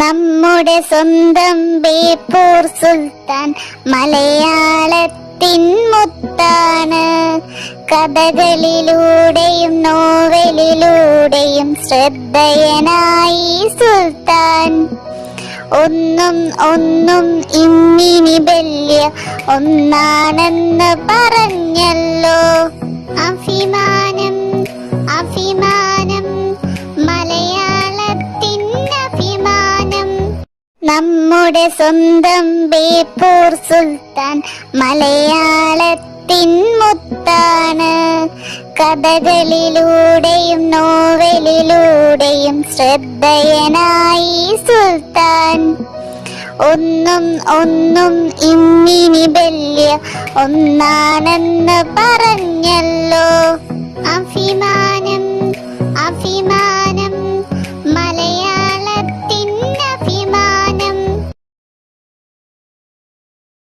നമ്മുടെ സ്വന്തം ബേപ്പൂർ സുൽത്താൻ മലയാളത്തിൻ മുത്താണ്. കഥകളിലൂടെയും നോവലിലൂടെയും ശ്രദ്ധേയനായി സുൽത്താൻ. ഒന്നും ഒന്നും ഇന്നിനി ബല്യ ഒന്നാണെന്ന് പറഞ്ഞല്ലോ. അഭിമാനം നമ്മുടെ സ്വന്തം ബേപ്പൂർ സുൽത്താൻ മലയാളത്തിൻ മുത്താണ്. കഥകളിലൂടെയും നോവലിലൂടെയും ശ്രദ്ധേയനായി സുൽത്താൻ. ഒന്നും ഒന്നും ഇന്നിനി ബല്യ ഒന്നാണെന്ന് പറഞ്ഞല്ലോ.